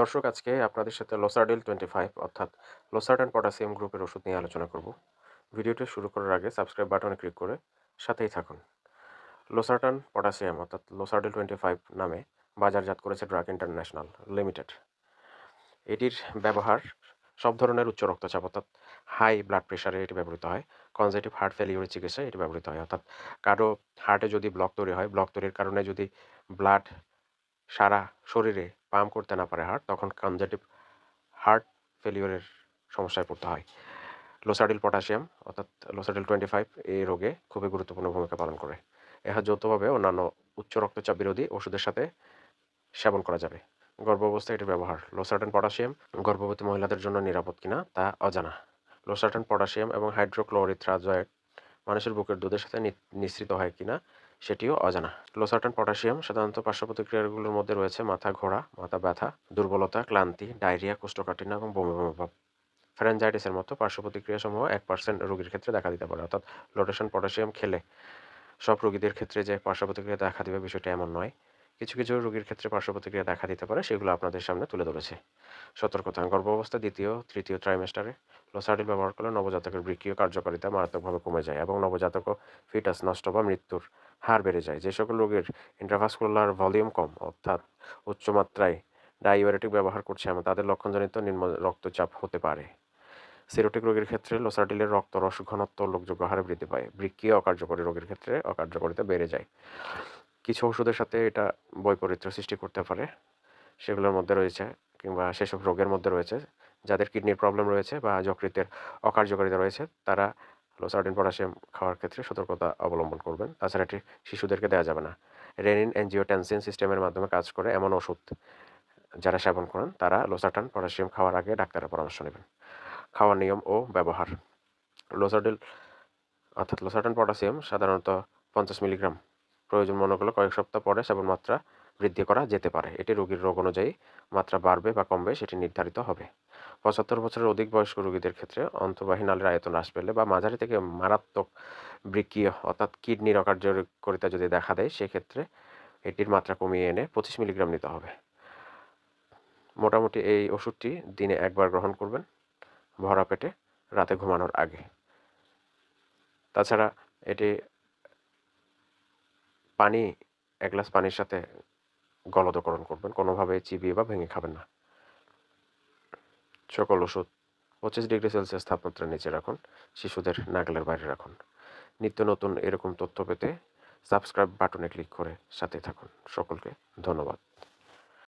দর্শক, আজকে আপনাদের সাথে লোসার্ডিল টোয়েন্টি ফাইভ অর্থাৎ লোসার্ড অ্যান্ড পটাসিয়াম গ্রুপের ওষুধ নিয়ে আলোচনা করব। ভিডিওটি শুরু করার আগে সাবস্ক্রাইব বাটনে ক্লিক করে সাথেই থাকুন। লোসার্টান পটাসিয়াম অর্থাৎ লোসার্ডিল টোয়েন্টি ফাইভ নামে বাজারজাত করেছে ড্রাগ ইন্টারন্যাশনাল লিমিটেড এটির ব্যবহার সব ধরনের উচ্চ রক্তচাপ, অর্থাৎ হাই ব্লাড প্রেশারে এটি ব্যবহৃত হয়। কনজেটিভ হার্ট ফেলিওরের চিকিৎসায় এটি ব্যবহৃত হয়, অর্থাৎ কারও হার্টে যদি ব্লক তৈরি হয় ব্লক তৈরির কারণে যদি ব্লাড সারা শরীরে পাম্প করতে না পারে হার্ট তখন কনজেটিভ হার্ট ফেলিওরের সমস্যায় পড়তে হয়। লোসাডিল পটাশিয়াম অর্থাৎ লোসাডিল টোয়েন্টি ফাইভ এই রোগে খুবই গুরুত্বপূর্ণ ভূমিকা পালন করে। এহা যৌথভাবে অন্যান্য উচ্চ রক্তচাপ বিরোধী ওষুধের সাথে সেবন করা যাবে। গর্ভাবস্থায় এটির ব্যবহার লোসার্টেন পটাশিয়াম গর্ভবতী মহিলাদের জন্য নিরাপদ কিনা তা অজানা। লোসার্টেন পটাশিয়াম এবং হাইড্রোক্লোরিথ্রাজয়েড মানুষের বুকের দুধের সাথে নিঃসৃত হয় কিনা সেটিও অজানা। লোসার্টান পটাশিয়াম সাধারণত পার্শ্ব প্রতিক্রিয়াগুলোর মধ্যে রয়েছে মাথা ঘোরা মাথা ব্যথা, দুর্বলতা, ক্লান্তি, ডায়রিয়া, কোষ্ঠকাঠিন্য এবং বমি বমি ভাব ফ্যারেঞ্জাইটিসের মতো পার্শ্ব প্রতিক্রিয়াসমূহ এক পার্সেন্ট রোগীর ক্ষেত্রে দেখা দিতে পারে। অর্থাৎ লোটেশন পটাশিয়াম খেলে সব রোগীদের ক্ষেত্রে যে পার্শ্ব প্রতিক্রিয়া দেখা দেবে বিষয়টি এমন নয়। কিছু কিছু রোগীর ক্ষেত্রে পার্শ্ব প্রতিক্রিয়া দেখা দিতে পারে, সেগুলো আপনাদের সামনে তুলে ধরেছে। সতর্কতা, গর্ভাবস্থা দ্বিতীয়, তৃতীয় ট্রাইমেস্টারে লোসার্ডিল ব্যবহার করলে নবজাতকের বৃক্ষীয় কার্যকারিতা মারাত্মকভাবে কমে যায় এবং নবজাতক ফিটাস, নষ্ট বা মৃত্যুর হার বেড়ে যায়। যে সকল রোগের ইন্ট্রাভাস্কুলার ভলিউম কম, অর্থাৎ উচ্চমাত্রায় ডাইউরেটিক ব্যবহার করছে আমরা, তাদের লক্ষণজনিত নিম্ন রক্তচাপ হতে পারে। সিরোটিক রোগীর ক্ষেত্রে লোসার্ডিলের রক্তরস ঘনত্ব উল্লেখযোগ্য হারে বৃদ্ধি পায়। বৃক্ষীয় অকার্যকরী রোগীর ক্ষেত্রে অকার্যকারিতা বেড়ে যায়। কিছু ওষুধের সাথে এটা বৈপরীত্য সৃষ্টি করতে পারে। সেগুলোর মধ্যে রয়েছে কিংবা সেসব রোগের মধ্যে রয়েছে। যাদের কিডনির প্রবলেম রয়েছে বা যকৃতের অকার্যকারিতা রয়েছে, তারা লোসার্ডিন পটাশিয়াম খাওয়ার ক্ষেত্রে সতর্কতা অবলম্বন করবেন। তাছাড়া এটি শিশুদেরকে দেওয়া যাবে না। রেনিন এনজিওটেনসিন সিস্টেমের মাধ্যমে কাজ করে এমন ওষুধ যারা সেবন করেন, তারা লোসার্টান পটাশিয়াম খাওয়ার আগে ডাক্তারের পরামর্শ নেবেন। খাওয়ার নিয়ম ও ব্যবহার। লোসার্ডিল অর্থাৎ লোসার্টান পটাশিয়াম সাধারণত পঞ্চাশ মিলিগ্রাম। প্রয়োজন মনে করলে কয়েক সপ্তাহ পরে সেবন মাত্রা বৃদ্ধি করা যেতে পারে। এটি রোগীর রোগ অনুযায়ী মাত্রা বাড়বে বা কমবে, সেটি নির্ধারিত হবে। পঁচাত্তর বছরের অধিক বয়স্ক রোগীদের ক্ষেত্রে অন্তর্বাহী নালের আয়তন হ্রাস পেলে বা মাঝারি থেকে মারাত্মক বৃক্ষীয় অর্থাৎ কিডনির অকার্যকরিতা যদি দেখা দেয়, সেক্ষেত্রে এটির মাত্রা কমিয়ে এনে পঁচিশ মিলিগ্রাম নিতে হবে। মোটামুটি এই ওষুধটি দিনে একবার গ্রহণ করবেন, ভরা পেটে রাতে ঘুমানোর আগে। তাছাড়া এটি পানি, এক গ্লাস পানির সাথে গলদকরণ করবেন, কোনোভাবে চিবিয়ে বা ভেঙে খাবেন না। সকল ওষুধ পঁচিশ ডিগ্রি সেলসিয়াস তাপমাত্রার নিচে রাখুন, শিশুদের নাগলের বাইরে রাখুন। নিত্য নতুন এরকম তথ্য পেতে সাবস্ক্রাইব বাটনে ক্লিক করে সাথে থাকুন। সকলকে ধন্যবাদ।